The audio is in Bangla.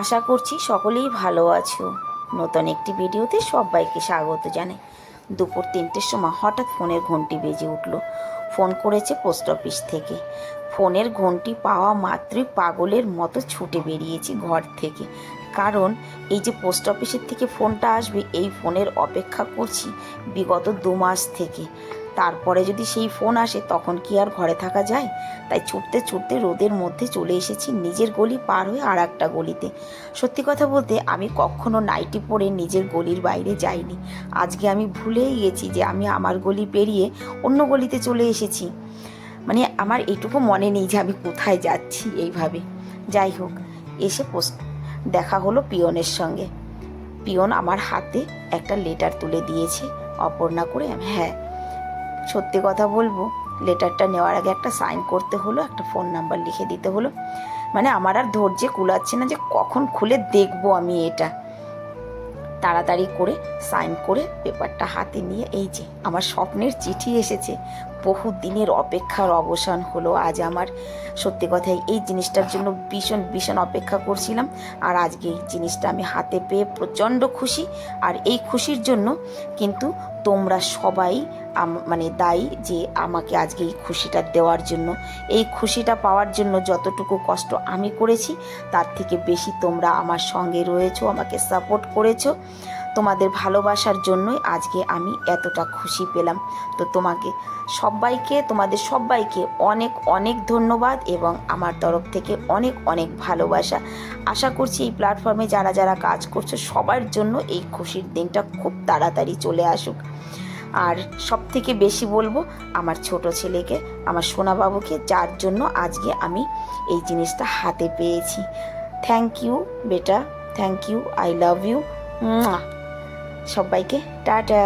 আশা করছি সকলেই ভালো আছো। নতুন একটি ভিডিওতে সবাইকে স্বাগত জানাই। দুপুর তিনটের সময় হঠাৎ ফোনের ঘন্টি বেজে উঠল। ফোন করেছে পোস্ট অফিস থেকে। ফোনের ঘন্টি পাওয়া মাত্রই পাগলের মতো ছুটে বেরিয়েছি ঘর থেকে। কারণ এই যে পোস্ট অফিসের থেকে ফোনটা আসবে, এই ফোনের অপেক্ষা করছি বিগত দু মাস থেকে। তারপরে যদি সেই ফোন আসে, তখন কি আর ঘরে থাকা যায়? তাই ছুটতে ছুটতে রোদের মধ্যে চলে এসেছি নিজের গলি পার হয়ে আর একটা গলিতে। সত্যি কথা বলতে, আমি কখনো নাইটি পরে নিজের গলির বাইরে যাইনি। আজকে আমি ভুলেই গেছি যে আমি আমার গলি পেরিয়ে অন্য গলিতে চলে এসেছি। মানে আমার এটুকু মনে নেই যে আমি কোথায় যাচ্ছি এইভাবে। যাই হোক, এসে পোস্ট দেখা হলো পিয়নের সঙ্গে। পিয়ন আমার হাতে একটা লেটার তুলে দিয়েছে। অপর্ণা করে হ্যাঁ সত্যি কথা বলব, লেটারটা নেওয়ার আগে একটা সাইন করতে হলো, একটা ফোন নাম্বার লিখে দিতে হলো। মানে আমার আর ধৈর্যে কুলাচ্ছে না যে কখন খুলে দেখব আমি এটা। তাড়াতাড়ি করে সাইন করে পেপারটা হাতে নিয়ে, এই যে আমার স্বপ্নের চিঠি এসেছে। বহু দিনের অপেক্ষার অবসান হলো। আজ আমার সত্যি কথাই এই জিনিসটার জন্য ভীষণ ভীষণ অপেক্ষা করছিলাম। আর আজকে এই জিনিসটা আমি হাতে পেয়ে প্রচণ্ড খুশি। আর এই খুশির জন্য কিন্তু তোমরা সবাই মানে দায়ী যে আমাকে আজকে এই খুশিটা দেওয়ার জন্য। এই খুশিটা পাওয়ার জন্য যতটুকু কষ্ট আমি করেছি, তার থেকে বেশি তোমরা আমার সঙ্গে রয়েছো, আমাকে সাপোর্ট করেছ। তোমাদের ভালোবাসার জন্যই আজকে আমি এতটা খুশি পেলাম। তো তোমাকে সবাইকে, তোমাদের সবাইকে অনেক অনেক ধন্যবাদ এবং আমার তরফ থেকে অনেক অনেক ভালোবাসা। আশা করছি এই প্ল্যাটফর্মে যারা যারা কাজ করছ, সবার জন্য এই খুশির দিনটা খুব তাড়াতাড়ি চলে আসুক। আর সব থেকে বেশি বলব, আমার ছোট ছেলেকে, আমার সোনাবাবুকে, যার জন্য আজকে আমি এই জিনিসটা হাতে পেয়েছি। থ্যাংক ইউ বেটা। Thank you I love you সবাইকে টাটা।